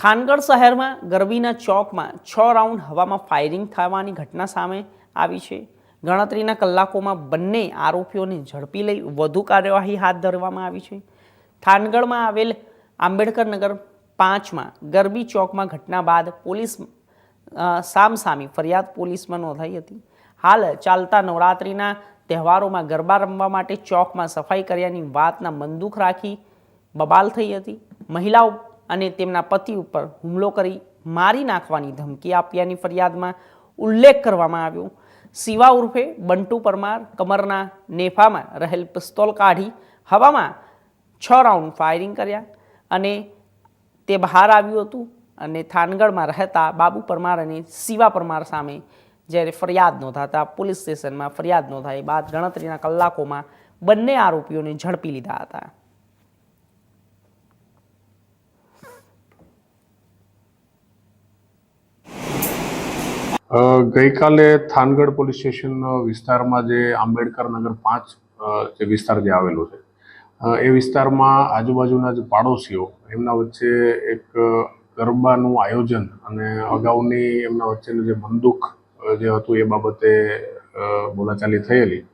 થાનગઢ શહેરમાં ગરબીના ચોકમાં છ રાઉન્ડ હવામાં ફાયરિંગ થવાની ઘટના સામે આવી છે. ગણતરીના કલાકોમાં બંને આરોપીઓને ઝડપી લઈ વધુ કાર્યવાહી હાથ ધરવામાં આવી છે. થાનગઢમાં આવેલ આંબેડકર નગર પાંચમાં ગરબી ચોકમાં ઘટના બાદ પોલીસ સામસામી ફરિયાદ પોલીસમાં નોંધાઈ હતી. હાલ ચાલતા નવરાત્રિના તહેવારોમાં ગરબા રમવા માટે ચોકમાં સફાઈ કર્યાની વાતના મંદુખ રાખી બબાલ થઈ હતી. મહિલાઓ અને તેમના પતિ ઉપર હુમલો કરી મારી નાખવાની ધમકી આપ્યાની ફરિયાદમાં ઉલ્લેખ કરવામાં આવ્યો. શિવા ઉર્ફે બંટુ પરમાર કમરના નેફામાં રહેલ પિસ્તોલ કાઢી હવામાં છ રાઉન્ડ ફાયરિંગ કર્યા અને તે બહાર આવ્યું હતું અને થાનગઢમાં રહેતા બાબુ પરમાર અને શિવા પરમાર સામે જ્યારે ફરિયાદ નોંધાતા પોલીસ સ્ટેશનમાં ફરિયાદ નોંધાઈ બાદ ગણતરીના કલાકોમાં બંને આરોપીઓને ઝડપી લીધા હતા. ગઈકાલે થાનગઢ પોલીસ સ્ટેશન વિસ્તારમાં જે આંબેડકર નગર પાંચ જે વિસ્તાર જે આવેલો છે એ વિસ્તારમાં આજુબાજુના જે પાડોશીઓ, એમના વચ્ચે એક ગરબાનું આયોજન અને અગાઉની એમના વચ્ચેનું જે બંદૂક જે હતું એ બાબતે બોલાચાલી થયેલી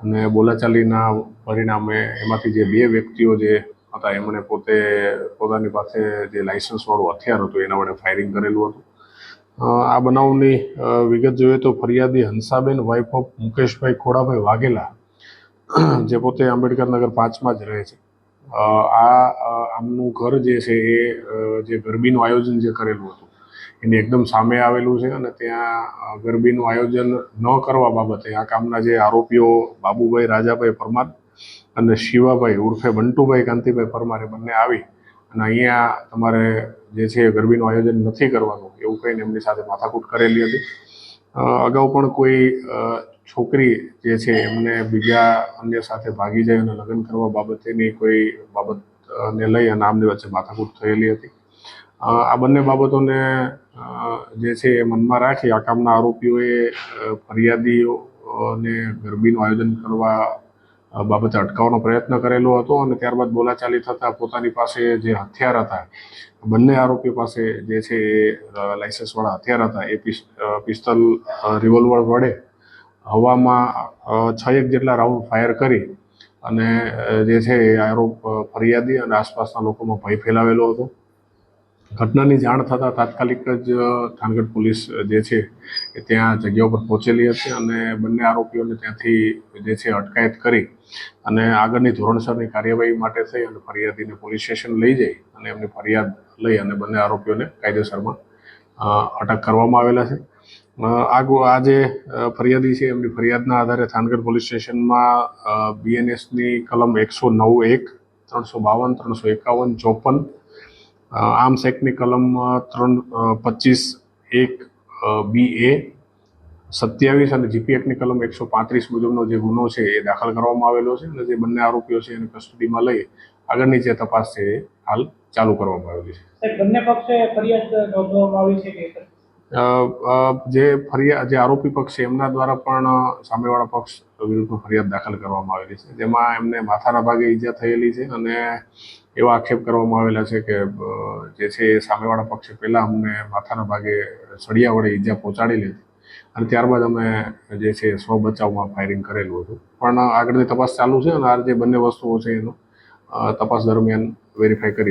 અને બોલાચાલીના પરિણામે એમાંથી જે બે વ્યક્તિઓ જે હતા, એમણે પોતે પોતાની પાસે જે લાઇસન્સવાળું હથિયાર હતું, એના વડે ફાયરિંગ કરેલું હતું. આ બનાવની વિગત જોઈએ તો ફરિયાદી હંસાબેન વાઇફ ઓફ મુકેશભાઈ ખોડાભાઈ વાઘેલા, જે પોતે આંબેડકર નગર પાંચમાં જ રહે છે. આ આમનું ઘર જે છે એ જે ગરબીનું આયોજન જે કરેલું હતું, એની એકદમ સામે આવેલું છે અને ત્યાં ગરબીનું આયોજન ન કરવા બાબતે આ કામના જે આરોપીઓ બાબુભાઈ રાજાભાઈ પરમાર અને શિવાભાઈ ઉર્ફે બંટુભાઈ કાંતિભાઈ પરમાર એ બંને આવી અને અહીંયા તમારે જે છે ગરબીનું આયોજન નથી કરવાનું, એવું કહીને એમની સાથે માથાકૂટ કરેલી હતી. અગાઉ પણ કોઈ છોકરી જે છે એમને બીજા અન્ય સાથે ભાગી જાય અને લગ્ન કરવા બાબતેની કોઈ બાબતને લઈ અને આમની વચ્ચે માથાકૂટ થયેલી હતી. આ બંને બાબતોને જે છે એ મનમાં રાખી આ કામના આરોપીઓએ ફરિયાદીઓને ગરબીનું આયોજન કરવા બાબતે અટકાવવાનો પ્રયત્ન કરેલો હતો અને ત્યારબાદ બોલાચાલી થતાં પોતાની પાસે જે હથિયાર હતા, બંને આરોપીઓ પાસે જે છે એ લાઇસન્સવાળા હથિયાર હતા. એ પિસ્તલ રિવોલ્વર વડે હવામાં છ એક જેટલા રાઉન્ડ ફાયર કરી અને જે છે એ આરોપ ફરિયાદી અને આસપાસના લોકોમાં ભય ફેલાવેલો હતો. ઘટનાની જાણ થતાં તાત્કાલિક જ થાનગઢ પોલીસ જે છે એ ત્યાં જગ્યા ઉપર પહોંચેલી હતી અને બંને આરોપીઓને ત્યાંથી જે છે અટકાયત કરી અને આગળની ધોરણસરની કાર્યવાહી માટે થઈ અને ફરિયાદીને પોલીસ સ્ટેશન લઈ જઈ અને એમની ફરિયાદ લઈ અને બંને આરોપીઓને કાયદેસરમાં અટક કરવામાં આવેલા છે. આગ, આ જે ફરિયાદી છે એમની ફરિયાદના આધારે થાનગઢ પોલીસ સ્ટેશનમાં બીએનએસની કલમ એકસો નવ એક, ત્રણસો બાવન, ત્રણસો એકાવન ચોપન આર્મ્સ એક્ટની કલમ ત્રણ પચીસ એક બી એ સત્યાવીસ અને જીપી એક્ટની કલમ એકસો પાંત્રીસ મુજબનો જે ગુનો છે એ દાખલ કરવામાં આવેલો છે અને જે બંને આરોપીઓ છે એને કસ્ટડીમાં લઈ આગળની જે તપાસ છે એ હાલ ચાલુ કરવામાં આવેલી છે. બંને પક્ષે ફરિયાદ નોંધવામાં આવી છે કે અ, અ, જે ફરિયાદ જે આરોપી પક્ષ છે એમના દ્વારા પણ સામેવાળા પક્ષ વિરુદ્ધમાં ફરિયાદ દાખલ કરવામાં આવેલી છે. જેમાં એમને માથાના ભાગે ઈજા થયેલી છે અને એવા આક્ષેપ કરવામાં આવેલા છે કે જે છે એ સામેવાળા પક્ષે પહેલાં અમને માથાના ભાગે સળિયા વડે ઈજા પહોંચાડેલી હતી અને ત્યારબાદ અમે જે છે સ્વ બચાવમાં ફાયરિંગ કરેલું હતું. પણ આગળની તપાસ ચાલુ છે અને આ જે બંને વસ્તુઓ છે એનો તપાસ દરમિયાન વેરીફાઈ કરી